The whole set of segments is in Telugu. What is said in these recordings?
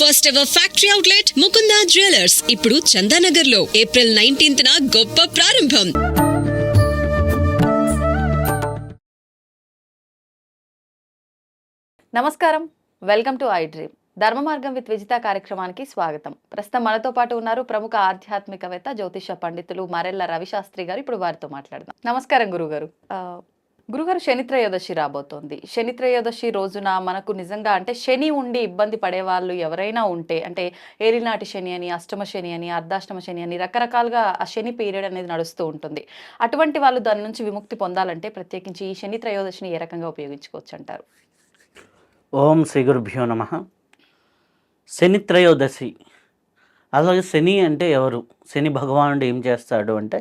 First ever factory outlet Mukunda jewellers ఇప్పుడు చందానగర్లో ఏప్రిల్ నైన్టీన్త్ గొప్ప ప్రారంభం నమస్కారం. వెల్కమ్ టు ఐ డ్రీమ్ ధర్మ మార్గం విత్ విజిత కార్యక్రమానికి స్వాగతం. ప్రస్తుతం మనతో పాటు ఉన్నారు ప్రముఖ ఆధ్యాత్మికవేత్త జ్యోతిష పండితులు మరెల్ల రవిశాస్త్రి గారు. ఇప్పుడు వారితో మాట్లాడదాం. నమస్కారం గురుగారు. గురుగారు శని త్రయోదశి రాబోతోంది. శని త్రయోదశి రోజున మనకు నిజంగా అంటే శని ఉండి ఇబ్బంది పడే వాళ్ళు ఎవరైనా ఉంటే అంటే ఏలినాటి శని అని అష్టమ శని అని అర్ధాష్టమ శని అని రకరకాలుగా ఆ శని పీరియడ్ అనేది నడుస్తూ ఉంటుంది. అటువంటి వాళ్ళు దాని నుంచి విముక్తి పొందాలంటే ప్రత్యేకించి ఈ శని త్రయోదశిని ఏ రకంగా ఉపయోగించుకోవచ్చు అంటారు ఓం శ్రీ గురుభ్యో నమ. శని త్రయోదశి. అలాగే శని అంటే ఎవరు? శని భగవానుడు ఏం చేస్తాడు అంటే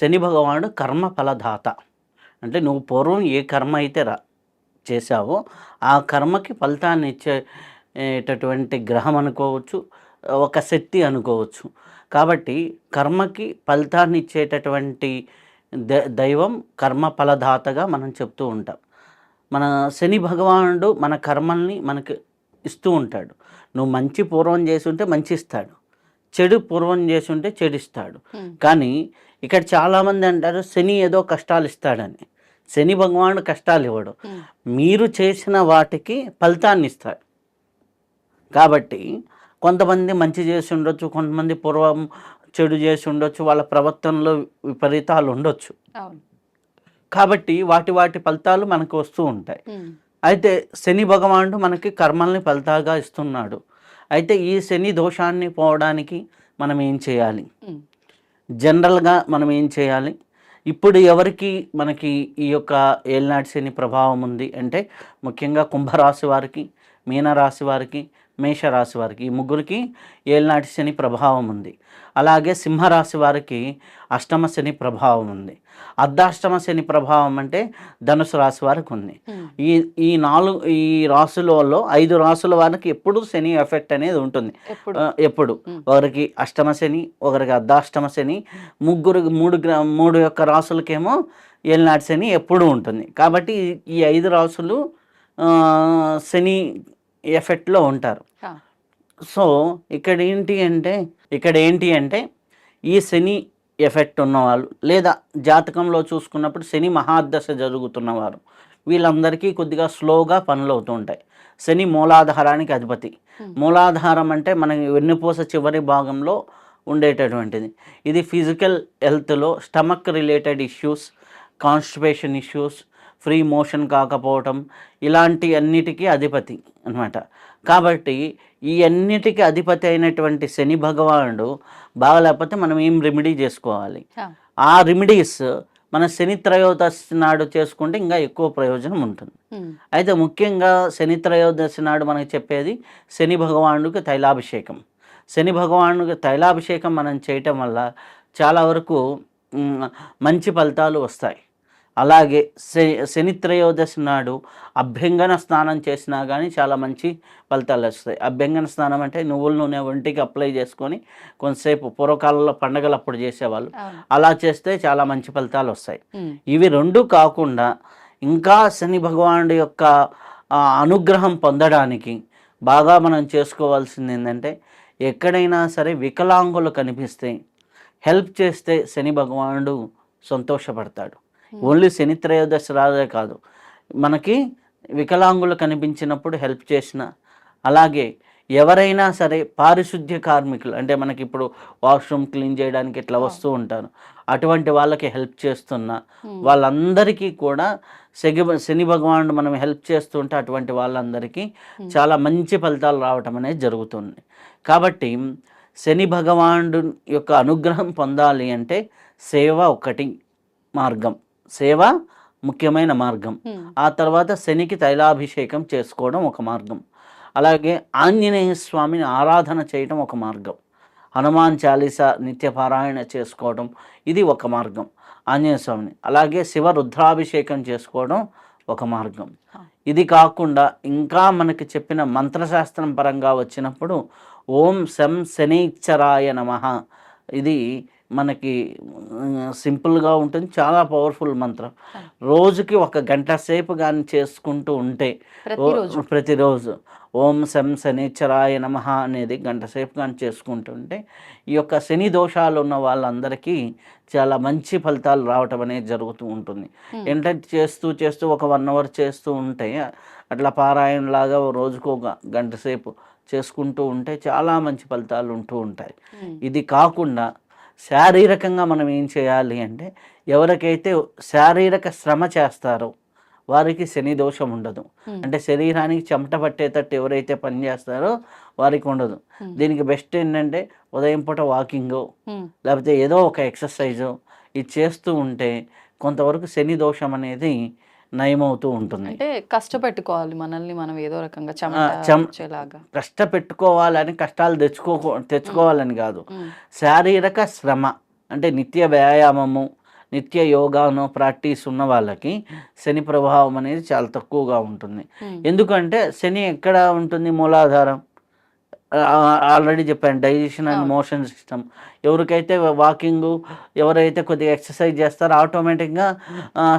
శని భగవానుడు కర్మ ఫలదాత అంటే నువ్వు పూర్వం ఏ కర్మ అయితే రా చేశావో ఆ కర్మకి ఫలితాన్ని ఇచ్చేటటువంటి గ్రహం అనుకోవచ్చు ఒక శక్తి అనుకోవచ్చు. కాబట్టి కర్మకి ఫలితాన్ని ఇచ్చేటటువంటి ద దైవం కర్మ ఫలదాతగా మనం చెప్తూ ఉంటాం. మన శని భగవానుడు మన కర్మల్ని మనకి ఇస్తూ ఉంటాడు. నువ్వు మంచి పూర్వం చేసి ఉంటే మంచి ఇస్తాడు చెడు పూర్వం చేసి ఉంటే చెడు ఇస్తాడు. కానీ ఇక్కడ చాలామంది అంటారు శని ఏదో కష్టాలు ఇస్తాడని. శని భగవానుడు కష్టాలు ఇవ్వడు. మీరు చేసిన వాటికి ఫలితాన్ని ఇస్తాడు. కాబట్టి కొంతమంది మంచి చేసి ఉండొచ్చు కొంతమంది పూర్వం చెడు చేసి ఉండొచ్చు వాళ్ళ ప్రవర్తనలో విపరీతాలు ఉండొచ్చు. కాబట్టి వాటి వాటి ఫలితాలు మనకు వస్తూ ఉంటాయి. అయితే శని భగవానుడు మనకి కర్మల్ని ఫలితాగా ఇస్తున్నాడు. అయితే ఈ శని దోషాన్ని పోవడానికి మనం ఏం చేయాలి? జనరల్గా మనం ఏం చేయాలి? ఇప్పుడు ఎవరికి మనకి ఈ యొక్క ఏలినాటి శని ప్రభావం ఉంది అంటే ముఖ్యంగా కుంభరాశి వారికి మీనరాశి వారికి మేషరాశి వారికి ఈ ముగ్గురికి ఏలినాటి శని ప్రభావం ఉంది. అలాగే సింహరాశి వారికి అష్టమ శని ప్రభావం ఉంది. అర్ధాష్టమ శని ప్రభావం అంటే ధనుసు రాశి వారికి ఉంది. ఈ ఈ నాలుగు ఈ రాసులలో ఐదు రాసుల వారికి ఎప్పుడు శని ఎఫెక్ట్ అనేది ఉంటుంది. ఎప్పుడు. ఒకరికి అష్టమ శని ఒకరికి అర్ధాష్టమ శని ముగ్గురు మూడు గ్ర మూడు యొక్క రాసులకేమో ఏలినాటి శని ఎప్పుడు ఉంటుంది. కాబట్టి ఈ- ఐదు రాసులు శని ఎఫెక్ట్లో ఉంటారు. సో ఇక్కడ ఏంటి అంటే ఇక్కడ ఏంటి అంటే ఈ శని ఎఫెక్ట్ ఉన్నవాళ్ళు లేదా జాతకంలో చూసుకున్నప్పుడు శని మహాదశ జరుగుతున్నవారు వీళ్ళందరికీ కొద్దిగా స్లోగా పనులు అవుతూ ఉంటాయి. శని మూలాధారానికి అధిపతి. మూలాధారం అంటే మన వెన్నుపూస చివరి భాగంలో ఉండేటటువంటిది. ఇది physical హెల్త్లో stomach related issues constipation issues free motion కాకపోవటం ఇలాంటి అన్నిటికీ అధిపతి అన్నమాట. కాబట్టి ఈ అన్నిటికీ అధిపతి అయినటువంటి శని భగవానుడు బాగలేకపోతే మనం ఏం రెమెడీ చేసుకోవాలి? ఆ, రెమెడీస్ మన శని త్రయోదశి నాడు చేసుకుంటే ఇంకా ఎక్కువ ప్రయోజనం ఉంటుంది. అయితే ముఖ్యంగా శని త్రయోదశి నాడు మనకి చెప్పేది శని భగవానుడికి తైలాభిషేకం. శని భగవానుడికి తైలాభిషేకం మనం చేయటం వల్ల చాలా వరకు మంచి ఫలితాలు వస్తాయి. అలాగే శని త్రయోదశి నాడు అభ్యంగన స్నానం చేసినా కానీ చాలా మంచి ఫలితాలు వస్తాయి. అభ్యంగన స్నానం అంటే నువ్వుల నూనె ఒంటికి అప్లై చేసుకొని కొంతసేపు పూర్వకాలంలో పండగలు అప్పుడు చేసేవాళ్ళు అలా చేస్తే చాలా మంచి ఫలితాలు వస్తాయి. ఇవి రెండు కాకుండా ఇంకా శని భగవానుడి యొక్క అనుగ్రహం పొందడానికి బాగా మనం చేసుకోవాల్సింది ఏంటంటే ఎక్కడైనా సరే వికలాంగులు కనిపిస్తే హెల్ప్ చేస్తే శని భగవానుడు సంతోషపడతాడు. ఓన్లీ శని త్రయోదశి రాదే కాదు. మనకి వికలాంగులు కనిపించినప్పుడు హెల్ప్ చేసిన అలాగే ఎవరైనా సరే పారిశుద్ధ్య కార్మికులు అంటే మనకి ఇప్పుడు వాష్రూమ్ క్లీన్ చేయడానికి ఇట్లా వస్తూ ఉంటారు. అటువంటి వాళ్ళకి హెల్ప్ చేస్తున్న వాళ్ళందరికీ కూడా శని శని భగవానుడు మనం హెల్ప్ చేస్తుంటే అటువంటి వాళ్ళందరికీ చాలా మంచి ఫలితాలు రావటం అనేది జరుగుతుంది. కాబట్టి శని భగవానుడు యొక్క అనుగ్రహం పొందాలి అంటే సేవ ఒకటి మార్గం. సేవ ముఖ్యమైన మార్గం. ఆ తర్వాత శనికి తైలాభిషేకం చేసుకోవడం ఒక మార్గం. అలాగే ఆంజనేయ స్వామిని ఆరాధన చేయడం ఒక మార్గం. హనుమాన్ చాలీస నిత్యపారాయణ చేసుకోవడం ఇది ఒక మార్గం. ఆంజనేయ స్వామిని. అలాగే శివ రుద్రాభిషేకం చేసుకోవడం ఒక మార్గం. ఇది కాకుండా ఇంకా మనకి చెప్పిన మంత్రశాస్త్రం పరంగా వచ్చినప్పుడు ఓం శం శనీశ్చరాయ నమ. ఇది మనకి సింపుల్గా ఉంటుంది. చాలా పవర్ఫుల్ మంత్రం. రోజుకి ఒక గంట సేపు కానీ చేసుకుంటూ ఉంటే ప్రతిరోజు. ఓ- శం శనిచ్చరాయ నమ అనేది గంట సేపు కానీ చేసుకుంటుంటే ఈ యొక్క శని దోషాలు ఉన్న వాళ్ళందరికీ చాలా మంచి ఫలితాలు రావటం అనేది జరుగుతూ ఉంటుంది. ఏంటంటే చేస్తూ చేస్తూ ఒక వన్ అవర్ చేస్తూ ఉంటే అట్లా పారాయణ లాగా రోజుకు ఒక గంట సేపు చేసుకుంటూ ఉంటే చాలా మంచి ఫలితాలు ఉంటూ ఉంటాయి. ఇది కాకుండా శారీరకంగా మనం ఏం చేయాలి అంటే ఎవరికైతే శారీరక శ్రమ చేస్తారో వారికి శని దోషం ఉండదు. అంటే శరీరానికి చెమట పట్టేటట్టు ఎవరైతే పని చేస్తారో వారికి ఉండదు. దీనికి బెస్ట్ ఏంటంటే ఉదయం పూట వాకింగ్ లేకపోతే ఏదో ఒక ఎక్సర్సైజు ఇది చేస్తూ ఉంటే కొంతవరకు శని దోషం అనేది నయమవుతూ ఉంటుంది. అంటే కష్టపెట్టుకోవాలి మనల్ని మనం ఏదో రకంగా చెమట చెం- వచ్చేలాగా. కష్టపెట్టుకోవాలని కష్టాలు తెచ్చుకో తెచ్చుకోవాలని కాదు. శారీరక శ్రమ అంటే నిత్య వ్యాయామము నిత్య యోగాను ప్రాక్టీస్ ఉన్న వాళ్ళకి శని ప్రభావం అనేది చాలా తక్కువగా ఉంటుంది. ఎందుకంటే శని ఎక్కడ ఉంటుంది మూలాధారం? ఆల్రెడీ చెప్పాను డైజెషన్ అండ్. మోషన్ సిస్టమ్ ఎవరికైతే వాకింగ్ ఎవరైతే కొద్దిగా ఎక్సర్సైజ్ చేస్తారో ఆటోమేటిక్గా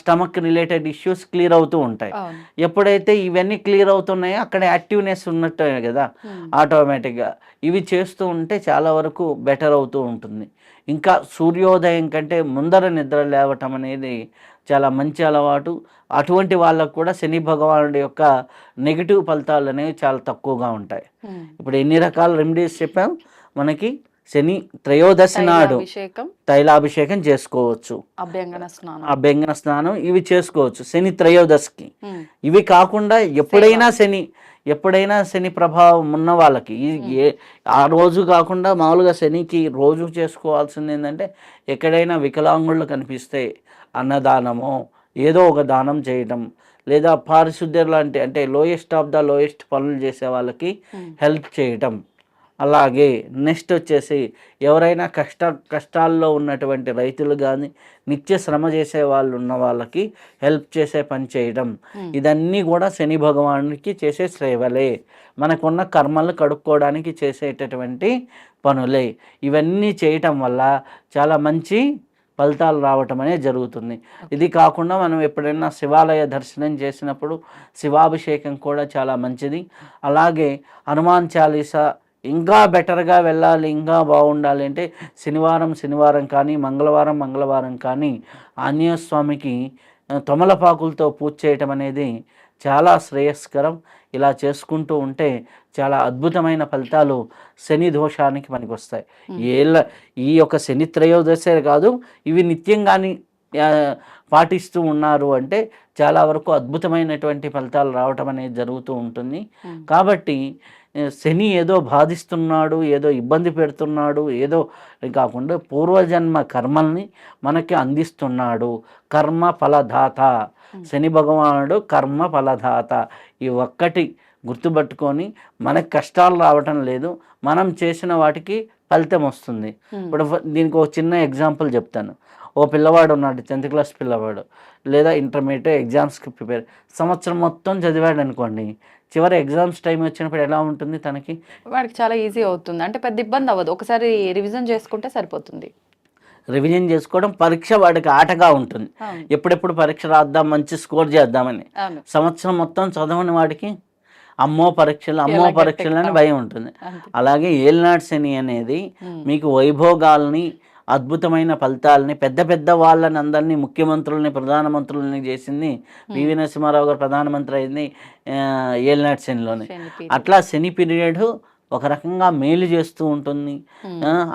స్టమక్ రిలేటెడ్ ఇష్యూస్ క్లియర్ అవుతూ ఉంటాయి. ఎప్పుడైతే ఇవన్నీ క్లియర్ అవుతున్నాయో అక్కడ యాక్టివ్నెస్ ఉన్నట్టే కదా ఆటోమేటిక్గా ఇవి చేస్తూ ఉంటే చాలా వరకు బెటర్ అవుతూ ఉంటుంది. ఇంకా సూర్యోదయం కంటే ముందర నిద్ర లేవటం అనేది చాలా మంచి అలవాటు. అటువంటి వాళ్ళకు కూడా శని భగవానుడి యొక్క నెగిటివ్ ఫలితాలు అనేవి చాలా తక్కువగా ఉంటాయి. ఇప్పుడు ఎన్ని రకాల రెమెడీస్ చెప్పాం? మనకి శని త్రయోదశి నాడు తైలాభిషేకం చేసుకోవచ్చు. అభ్యంగన స్నానం. ఇవి చేసుకోవచ్చు. శని త్రయోదశికి. ఇవి కాకుండా ఎప్పుడైనా శని ఎప్పుడైనా శని ప్రభావం ఉన్న వాళ్ళకి ఏ ఆ రోజు కాకుండా మామూలుగా శనికి రోజు చేసుకోవాల్సింది ఏంటంటే ఎక్కడైనా వికలాంగుళ్ళు కనిపిస్తే అన్నదానమో ఏదో ఒక దానం చేయడం లేదా పారిశుద్ధ్యం లాంటి అంటే లోయెస్ట్ ఆఫ్ ద లోయెస్ట్ పనులు చేసే వాళ్ళకి హెల్ప్ చేయటం. అలాగే నెక్స్ట్ వచ్చేసి ఎవరైనా కష్ట కష్టాల్లో ఉన్నటువంటి రైతులు కానీ నిత్య శ్రమ చేసే వాళ్ళు ఉన్న వాళ్ళకి హెల్ప్ చేసే పని చేయడం ఇదన్నీ కూడా శని భగవానుడికి చేసే సేవలే. మనకున్న కర్మలు కడుక్కోవడానికి చేసేటటువంటి పనులే. ఇవన్నీ చేయటం వల్ల చాలా మంచి ఫలితాలు రావటం అనేది జరుగుతుంది. ఇది కాకుండా మనం ఎప్పుడైనా శివాలయ దర్శనం చేసినప్పుడు శివాభిషేకం కూడా చాలా మంచిది. అలాగే హనుమాన్ చాలీసా ఇంకా బెటర్గా వెళ్ళాలి ఇంకా బాగుండాలి అంటే శనివారం శనివారం కానీ మంగళవారం మంగళవారం కానీ ఆంజనేయ స్వామికి తమలపాకులతో పూజ చేయటం అనేది చాలా శ్రేయస్కరం. ఇలా చేసుకుంటూ ఉంటే చాలా అద్భుతమైన ఫలితాలు శని దోషానికి మనకి వస్తాయి ఏళ్ళ ఈ యొక్క శని త్రయోదశే కాదు ఇవి నిత్యం కానీ ఆ, పాటిస్తూ ఉన్నారు అంటే చాలా వరకు అద్భుతమైనటువంటి ఫలితాలు రావటం అనేది జరుగుతూ ఉంటుంది. కాబట్టి శని ఏదో బాధిస్తున్నాడు ఏదో ఇబ్బంది పెడుతున్నాడు ఏదో కాకుండా పూర్వజన్మ కర్మల్ని మనకి అందిస్తున్నాడు. కర్మ ఫలదాత. శని భగవానుడు కర్మ ఫలదాత. ఈ ఒక్కటి గుర్తుపట్టుకొని మనకి కష్టాలు రావటం లేదు. మనం చేసిన వాటికి ఫలితం వస్తుంది. ఇప్పుడు దీనికి ఒక చిన్న ఎగ్జాంపుల్ చెప్తాను. ఓ పిల్లవాడు ఉన్నాడు టెన్త్ క్లాస్ పిల్లవాడు. లేదా ఇంటర్మీడియట్ ఎగ్జామ్స్కి ప్రిపేర్. సంవత్సరం మొత్తం చదివాడు అనుకోండి. చివరి ఎగ్జామ్స్ టైం వచ్చినప్పుడు ఎలా ఉంటుంది తనకి? వాడికి చాలా ఈజీ అవుతుంది. అంటే పెద్ద ఇబ్బంది అవ్వదు. ఒకసారి రివిజన్ చేసుకుంటే సరిపోతుంది. రివిజన్ చేసుకోవడం పరీక్ష వాడికి ఆటగా ఉంటుంది. ఎప్పుడెప్పుడు పరీక్ష రాద్దాం మంచి స్కోర్ చేద్దామని. సంవత్సరం మొత్తం చదవని వాడికి అమ్మో పరీక్షలు అమ్మో పరీక్షలు అని? భయం ఉంటుంది. అలాగే ఏలినాటి శని అనేది మీకు వైభోగాల్ని అద్భుతమైన ఫలితాలని పెద్ద పెద్ద వాళ్ళని అందరినీ ముఖ్యమంత్రుల్ని ప్రధానమంత్రులని చేసింది పివి నరసింహారావు గారు ప్రధానమంత్రి అయింది ఆ, ఏలినాటి శనిలోనే. అట్లా శని పీరియడ్ ఒక రకంగా మేలు చేస్తూ ఉంటుంది.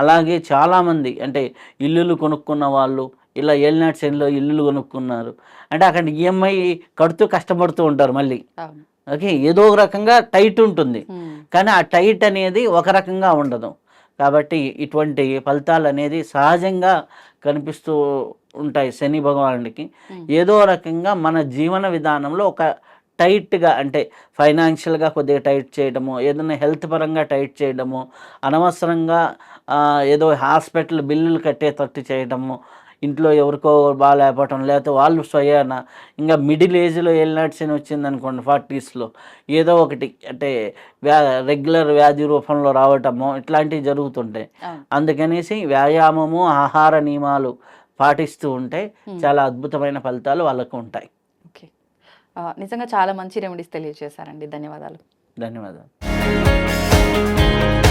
అలాగే చాలామంది అంటే ఇల్లులు కొనుక్కున్న వాళ్ళు ఇలా ఏలినాటి శనిలో ఇల్లులు కొనుక్కున్నారు. అంటే అక్కడ ఈఎంఐ కడుతూ కష్టపడుతూ ఉంటారు మళ్ళీ. ఓకే ఏదో ఒక రకంగా టైట్ ఉంటుంది. కానీ ఆ టైట్ అనేది ఒక రకంగా ఉండదు. కాబట్టి ఇటువంటి ఫలితాలు అనేది సహజంగా కనిపిస్తూ ఉంటాయి శని భగవానుడికి. ఏదో రకంగా మన జీవన విధానంలో ఒక టైట్గా అంటే ఫైనాన్షియల్గా కొద్దిగా టైట్ చేయడము ఏదైనా హెల్త్ పరంగా టైట్ చేయడము అనవసరంగా ఏదో హాస్పిటల్ బిల్లులు కట్టేటట్టు చేయడము ఇంట్లో ఎవరికో బాగాలేకపోవటం లేకపోతే వాళ్ళు స్వయాన ఇంకా మిడిల్ ఏజ్లో ఏలినాటి వచ్చింది అనుకోండి ఫార్టీస్లో ఏదో ఒకటి అంటే వ్యా రెగ్యులర్ వ్యాధి రూపంలో రావటము ఇట్లాంటివి జరుగుతుంటాయి. అందుకనేసి వ్యాయామము ఆహార నియమాలు పాటిస్తూ ఉంటే. చాలా అద్భుతమైన ఫలితాలు వాళ్ళకు ఉంటాయి నిజంగా చాలా మంచి రెమెడీస్ తెలియజేశారండి. ధన్యవాదాలు. ధన్యవాదాలు.